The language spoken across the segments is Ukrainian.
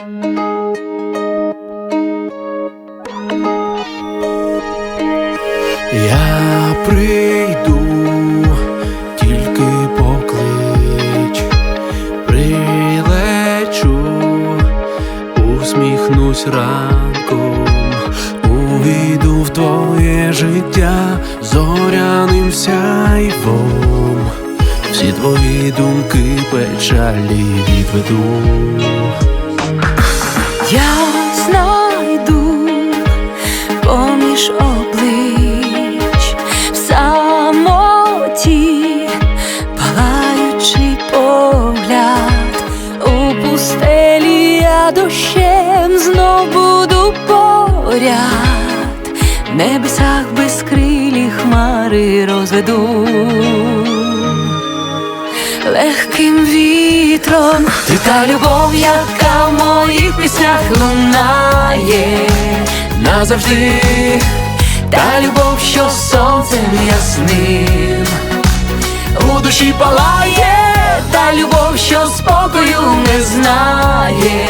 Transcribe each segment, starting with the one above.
Я прийду, тільки поклич, прилечу, усміхнусь ранком, увійду в твоє життя зоряним сяйвом, всі твої думки печалі відведу. Я знайду поміж облич в самоті, палаючий погляд у пустелі я дощем знов буду поряд, в небесах безкрилі хмари розведу. Легким вітром. Ти та любов, яка в моїх піснях лунає назавжди, та любов, що сонцем ясним у душі палає, та любов, що спокою не знає,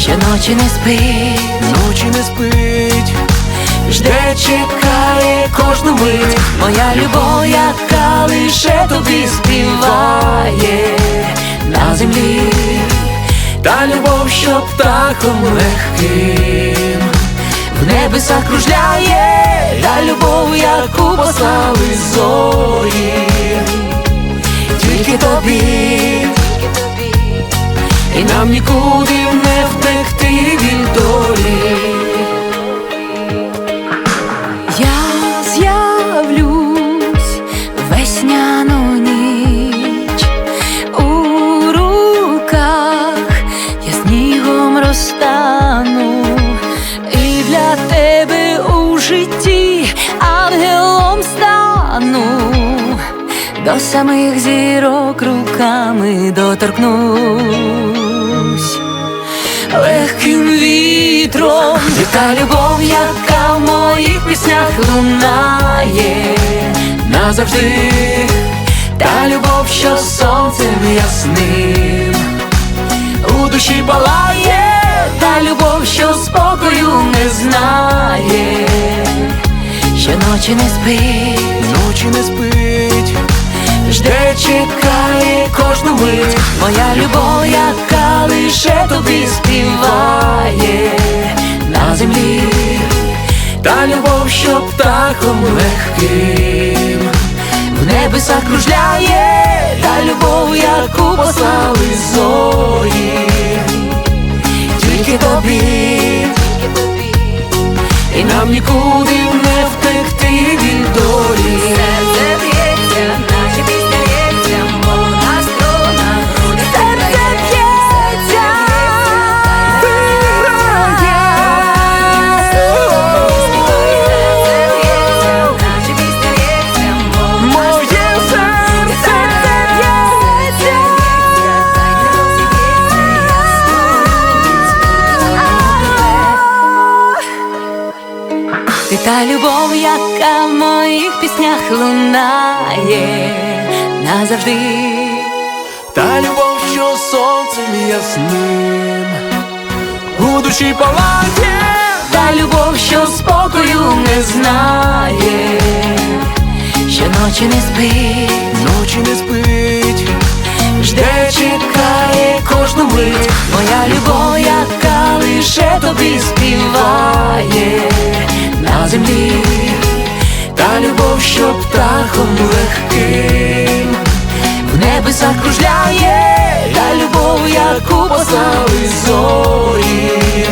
що ночі не спить, Ночі не спить, жде, чекає кожну мить, моя любов, яка лише тобі співає на землі, та любов, що птахом легким. в небесах кружляє, та любов, яку послали зорі, до самих зірок руками доторкнусь. Легким вітром, та любов, яка в моїх піснях лунає назавжди, та любов, що сонцем ясним у душі палає, та любов, що спокою не знає, що ночі не спить. Ночі не спить, Жде, чекає кожну мить. Моя любов, яка лише тобі співає на землі, та любов, що птахом легким. в небесах кружляє, та любов, яку послали зорі, та любов, яка в моїх піснях лунає назавжди. та любов, що сонцем ясним у душі палає, Та любов, що спокою не знає, що ночі не спить, ночі не спить, жде, чекає кожну мить, моя любов, яка лише тобі співає та що птахом легким. в небесах кружляє, та любов, яку послали зорі,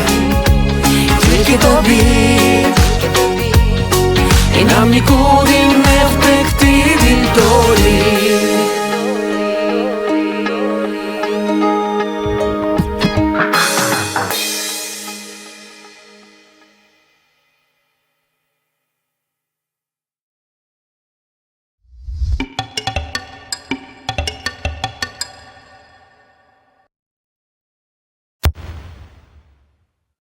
тільки тобі, І нам нікуди